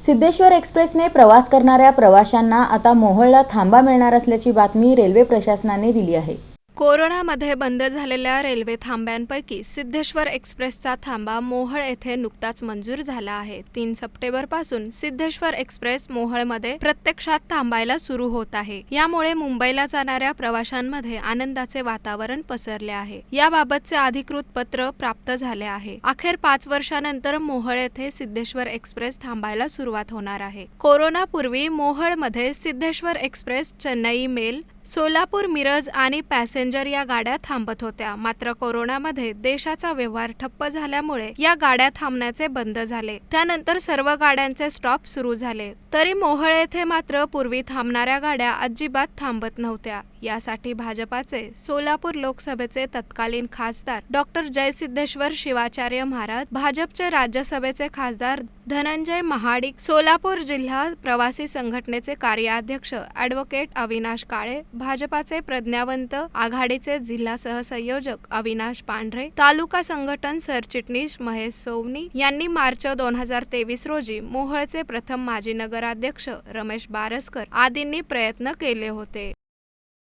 सिद्धेश्वर एक्सप्रेसने प्रवास करणाऱ्या प्रवाशांना आता मोहोळला थांबा मिळणार असल्याची बातमी रेल्वे प्रशासनाने दिली आहे. कोरोनामध्ये बंद झालेल्या रेल्वे थांब्यांपैकी सिद्धेश्वर एक्सप्रेसचा थांबा मोहळ येथे नुकताच मंजूर झाला आहे. तीन सप्टेंबरपासून सिद्धेश्वर एक्सप्रेस मोहळमध्ये प्रत्यक्षात थांबायला सुरू होत आहे. यामुळे मुंबईला जाणाऱ्या प्रवाशांमध्ये आनंदाचे वातावरण पसरले आहे. याबाबतचे अधिकृत पत्र प्राप्त झाले आहे. अखेर पाच वर्षानंतर मोहळ येथे सिद्धेश्वर एक्सप्रेस थांबायला सुरुवात होणार आहे. कोरोनापूर्वी मोहळमध्ये सिद्धेश्वर एक्सप्रेस चेन्नई मेल सोलापूर मिरज आणि पॅसेंजर या गाड्या थांबत होत्या. मात्र कोरोनामध्ये देशाचा व्यवहार ठप्प झाल्यामुळे या गाड्या थांबण्याचे बंद झाले. त्यानंतर सर्व गाड्यांचे स्टॉप सुरू झाले. तरी मोहळ येथे मात्र पूर्वी थांबणाऱ्या गाड्या अजिबात थांबत नव्हत्या. यासाठी भाजपाचे सोलापूर लोकसभेचे तत्कालीन खासदार डॉक्टर जयसिद्धेश्वर शिवाचार्य महाराज भाजपचे राज्यसभेचे खासदार धनंजय महाडिक सोलापूर जिल्हा प्रवासी संघटनेचे कार्याध्यक्ष ॲडव्होकेट अविनाश काळे भाजपाचे प्रज्ञावंत आघाडीचे जिल्हा सहसंयोजक अविनाश पांढरे तालुका संघटन सरचिटणीस महेश सोवनी यांनी मार्च दोन हजार तेवीस रोजी मोहळचे प्रथम माजी नगराध्यक्ष रमेश बारसकर आदींनी प्रयत्न केले होते.